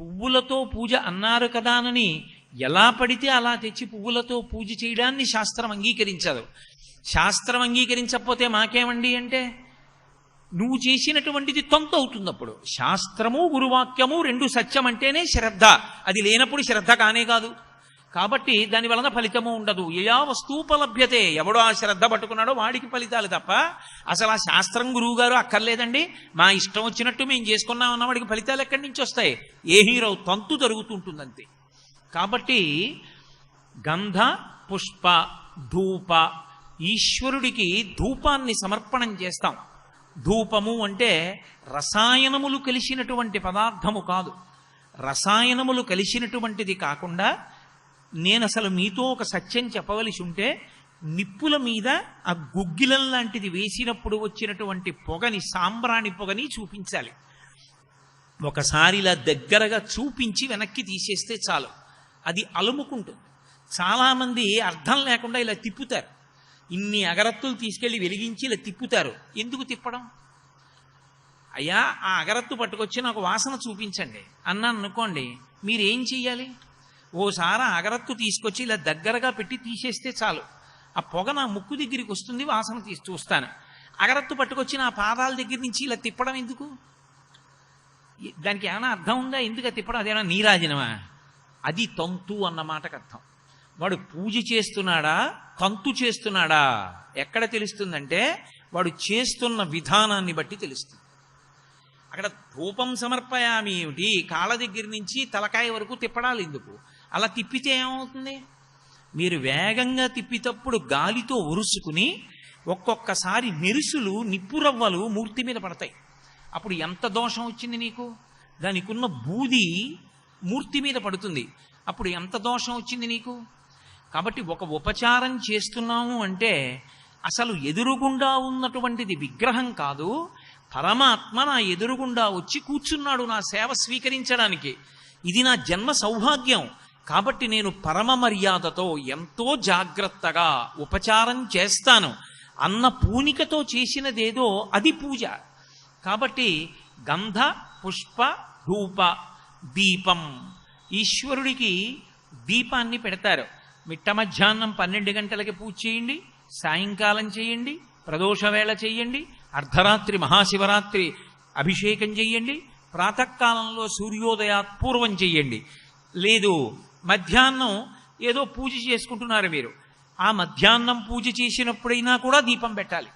పువ్వులతో పూజ అన్నారు కదానని ఎలా పడితే అలా తెచ్చి పువ్వులతో పూజ చేయడాన్ని శాస్త్రం అంగీకరించదు. శాస్త్రం అంగీకరించకపోతే మాకేమండి అంటే? నువ్వు చేసినటువంటిది తొంత అవుతుంది అప్పుడు శాస్త్రము గురువాక్యము రెండు సత్యం అంటేనే శ్రద్ధ. అది లేనప్పుడు శ్రద్ధ కానే కాదు. కాబట్టి దాని వలన ఫలితము ఉండదు. యయా వస్తూపలభ్యతే ఎవడో ఆ శ్రద్ధ పట్టుకున్నాడో వాడికి ఫలితాలు తప్ప అసలు ఆ శాస్త్రం గురువు గారు అక్కర్లేదండి. మా ఇష్టం వచ్చినట్టు మేము చేసుకున్నాం అన్న వాడికి ఫలితాలు ఎక్కడి నుంచి వస్తాయి? ఏ హీరో తంతు జరుగుతుంటుందంతే. కాబట్టి గంధ పుష్ప ధూప ఈశ్వరుడికి ధూపాన్ని సమర్పణం చేస్తాం. ధూపము అంటే రసాయనములు కలిసినటువంటి పదార్థము కాదు. రసాయనములు కలిసినటువంటిది కాకుండా నేను అసలు మీతో ఒక సత్యం చెప్పవలసి ఉంటే నిప్పుల మీద ఆ గుగ్గిలం లాంటిది వేసినప్పుడు వచ్చినటువంటి పొగని సాంబ్రాణి పొగని చూపించాలి. ఒకసారి ఇలా దగ్గరగా చూపించి వెనక్కి తీసేస్తే చాలు. అది అలుముకుంటుంది. చాలామంది అర్థం లేకుండా ఇలా తిప్పుతారు. ఇన్ని అగరత్తులు తీసుకెళ్ళి వెలిగించి ఇలా తిప్పుతారు. ఎందుకు తిప్పడం? అయ్యా ఆ అగరత్తు పట్టుకొచ్చి నాకు వాసన చూపించండి. అన్నాను అనుకోండి మీరేం చెయ్యాలి? ఓసారి అగరత్తు తీసుకొచ్చి ఇలా దగ్గరగా పెట్టి తీసేస్తే చాలు. ఆ పొగ నా ముక్కు దగ్గరికి వస్తుంది వాసన తీసి చూస్తాను. అగరత్తు పట్టుకొచ్చి నా పాదాల దగ్గర నుంచి ఇలా తిప్పడం ఎందుకు? దానికి ఏమైనా అర్థం ఉందా? ఎందుకు తిప్పడం? అదేమైనా నీరాజనమా? అది తంతు అన్న మాటకు అర్థం. వాడు పూజ చేస్తున్నాడా? తంతు చేస్తున్నాడా? ఎక్కడ తెలుస్తుందంటే వాడు చేస్తున్న విధానాన్ని బట్టి తెలుస్తుంది. అక్కడ ధూపం సమర్పయామి ఏమిటి? కాళ్ళ దగ్గర నుంచి తలకాయ వరకు తిప్పడాలి ఎందుకు? అలా తిప్పితే ఏమవుతుంది? మీరు వేగంగా తిప్పితప్పుడు గాలితో ఉరుసుకుని ఒక్కొక్కసారి మెరుసులు నిప్పురవ్వలు మూర్తి మీద పడతాయి. అప్పుడు ఎంత దోషం వచ్చింది నీకు? దానికున్న బూది మూర్తి మీద పడుతుంది. అప్పుడు ఎంత దోషం వచ్చింది నీకు? కాబట్టి ఒక ఉపచారం చేస్తున్నాము అంటే అసలు ఎదురుగుండా ఉన్నటువంటిది విగ్రహం కాదు పరమాత్మ నా ఎదురుగుండా వచ్చి కూర్చున్నాడు నా సేవ స్వీకరించడానికి. ఇది నా జన్మ సౌభాగ్యం. కాబట్టి నేను పరమ మర్యాదతో ఎంతో జాగ్రత్తగా ఉపచారం చేస్తాను. అన్న పూనికతో చేసినదేదో అది పూజ. కాబట్టి గంధ పుష్ప ధూప దీపం. ఈశ్వరుడికి దీపాన్ని పెడతారు. మిట్ట మధ్యాహ్నం పన్నెండు గంటలకి పూజ చేయండి సాయంకాలం చేయండి ప్రదోష వేళ చేయండి అర్ధరాత్రి మహాశివరాత్రి అభిషేకం చేయండి ప్రాతకాలంలో సూర్యోదయాత్ పూర్వం చెయ్యండి. లేదు మధ్యాహ్నం ఏదో పూజ చేసుకుంటున్నారు మీరు. ఆ మధ్యాహ్నం పూజ చేసినప్పుడైనా కూడా దీపం పెట్టాలి.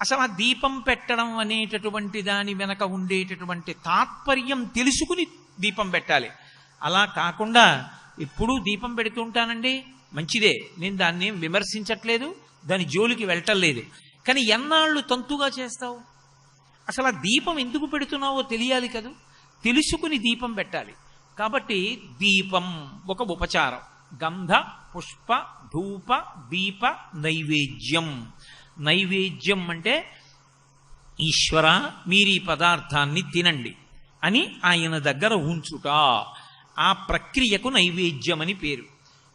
అసలు ఆ దీపం పెట్టడం అనేటటువంటి దాని వెనక ఉండేటటువంటి తాత్పర్యం తెలుసుకుని దీపం పెట్టాలి. అలా కాకుండా ఎప్పుడూ దీపం పెడుతుంటానండి మంచిదే. నేను దాన్ని విమర్శించట్లేదు. దాని జోలికి వెళ్ళటం లేదు. కానీ ఎన్నాళ్ళు తంతుగా చేస్తావు? అసలు ఆ దీపం ఎందుకు పెడుతున్నావో తెలియాలి కదూ? తెలుసుకుని దీపం పెట్టాలి. కాబట్టి దీపం ఒక ఉపచారం. గంధ పుష్ప ధూప దీప నైవేద్యం. నైవేద్యం అంటే ఈశ్వర మీరు ఈ పదార్థాన్ని తినండి అని ఆయన దగ్గర ఉంచుట. ఆ ప్రక్రియకు నైవేద్యం అని పేరు.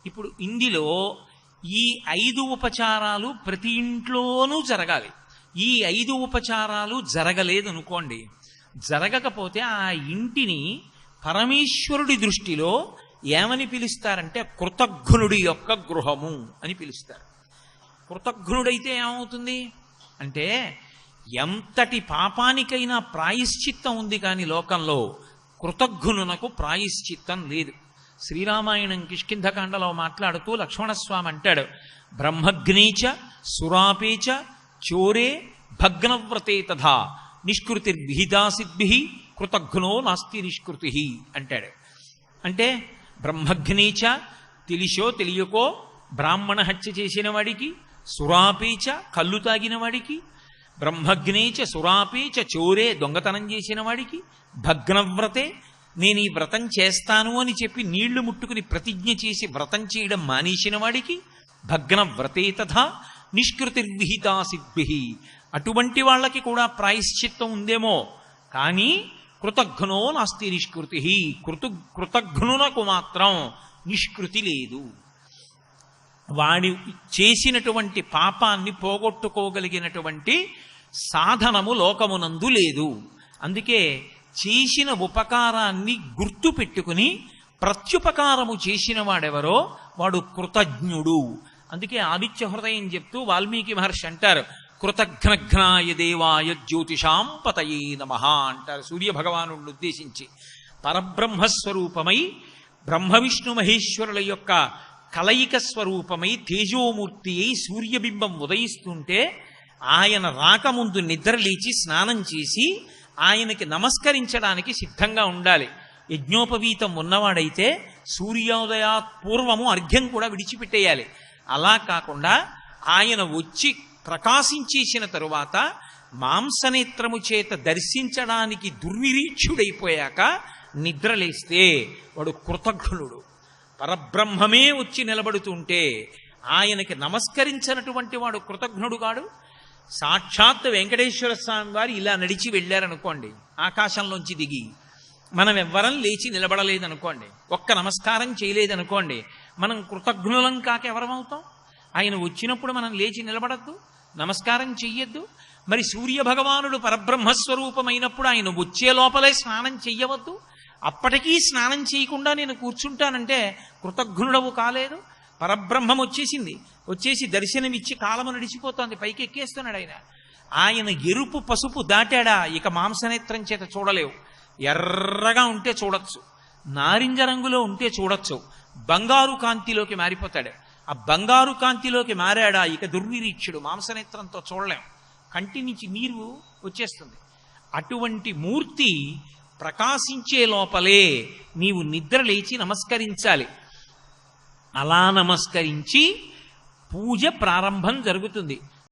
ఇప్పుడు ఇందులో ఈ ఐదు ఉపచారాలు ప్రతి ఇంట్లోనూ జరగాలి. ఈ ఐదు ఉపచారాలు జరగలేదు అనుకోండి జరగకపోతే ఆ ఇంటిని పరమేశ్వరుడి దృష్టిలో ఏమని పిలుస్తారంటే కృతఘ్నుడి యొక్క గృహము అని పిలుస్తారు. కృతఘ్నుడైతే ఏమవుతుంది? అంటే ఎంతటి పాపానికైనా ప్రాయశ్చిత్తం ఉంది కానీ లోకంలో కృతఘ్నునకు ప్రాయశ్చిత్తం లేదు. శ్రీరామాయణం కిష్కింధకాండలో మాట్లాడుతూ లక్ష్మణస్వామి అంటాడు బ్రహ్మగ్నీచ సురాపేచ చోరే భగ్నవ్రతే తథా నిష్కృతిర్విహితాసిద్భి కృతఘ్నో నాస్తి నిష్కృతి అంటాడు. అంటే బ్రహ్మగ్నీచ తెలిసో తెలియకో బ్రాహ్మణ హత్య చేసిన వాడికి సురాపేచ కళ్ళు తాగిన వాడికి బ్రహ్మగ్నేచ సురాపేచ చోరే దొంగతనం చేసిన వాడికి భగ్నవ్రతే నేను ఈ వ్రతం చేస్తాను అని చెప్పి నీళ్ళు ముట్టుకుని ప్రతిజ్ఞ చేసి వ్రతం చేయడం మానేసిన వాడికి భగ్నవ్రతే తథా నిష్కృతిర్విహితా సిద్భి. అటువంటి వాళ్ళకి కూడా ప్రాయశ్చిత్తం ఉందేమో. కానీ కృతఘ్నో నాస్తి నిష్కృతి. కృతు కృతఘ్నునకు మాత్రం నిష్కృతి లేదు. వాడి చేసినటువంటి పాపాన్ని పోగొట్టుకోగలిగినటువంటి సాధనము లోకమునందు లేదు. అందుకే చేసిన ఉపకారాన్ని గుర్తు పెట్టుకుని ప్రత్యుపకారము చేసిన వాడెవరో వాడు కృతజ్ఞుడు. అందుకే ఆదిత్య హృదయం చెప్తూ వాల్మీకి మహర్షి అంటారు కృతఘ్నఘ్నాయ దేవాయ జ్యోతిషాం పతయే నమ అంటారు సూర్య భగవాను ఉద్దేశించి. పరబ్రహ్మస్వరూపమై బ్రహ్మ విష్ణు మహేశ్వరుల యొక్క కలయిక స్వరూపమై తేజోమూర్తి అయి సూర్యబింబం ఉదయిస్తుంటే ఆయన రాకముందు నిద్ర లేచి స్నానం చేసి ఆయనకి నమస్కరించడానికి సిద్ధంగా ఉండాలి. యజ్ఞోపవీతం ఉన్నవాడైతే సూర్యోదయాత్ పూర్వము అర్ఘ్యం కూడా విడిచిపెట్టేయాలి. అలా కాకుండా ఆయన వచ్చి ప్రకాశించేసిన తరువాత మాంసనేత్రము చేత దర్శించడానికి దుర్విరీక్షుడైపోయాక నిద్రలేస్తే వాడు కృతజ్ఞుడు. పరబ్రహ్మమే వచ్చి నిలబడుతుంటే ఆయనకి నమస్కరించినటువంటి వాడు కృతజ్ఞుడు కాడు. సాక్షాత్ వెంకటేశ్వర స్వామి వారు ఇలా నడిచి వెళ్ళారనుకోండి ఆకాశంలోంచి దిగి మనం ఎవ్వరం లేచి నిలబడలేదనుకోండి ఒక్క నమస్కారం చేయలేదనుకోండి మనం కృతజ్ఞులం కాక ఎవరమవుతాం? ఆయన వచ్చినప్పుడు మనం లేచి నిలబడద్దు నమస్కారం చెయ్యొద్దు. మరి సూర్య భగవానుడు పరబ్రహ్మస్వరూపమైనప్పుడు ఆయన వచ్చే లోపలే స్నానం చెయ్యవద్దు. అప్పటికీ స్నానం చేయకుండా నేను కూర్చుంటానంటే కృతజ్ఞుడవు కాలేదు. పరబ్రహ్మం వచ్చేసింది. వచ్చేసి దర్శనమిచ్చి కాలము నడిచిపోతోంది. పైకి ఎక్కేస్తున్నాడు ఆయన. ఆయన ఎరుపు పసుపు దాటాడా? ఇక మాంసనేత్రం చేత చూడలేవు. ఎర్రగా ఉంటే చూడొచ్చు. నారింజ రంగులో ఉంటే చూడొచ్చు. బంగారు కాంతిలోకి మారిపోతాడు. ఆ బంగారు కాంతిలోకి మారాడా? ఇక దుర్నిరీక్షుడు మాంసనేత్రంతో చూడలేం. కంటి నుంచి నీరు వచ్చేస్తుంది. అటువంటి మూర్తి ప్రకాశించే లోపలే నీవు నిద్ర లేచి నమస్కరించాలి. అలా నమస్కరించి పూజ ప్రారంభం జరుగుతుంది.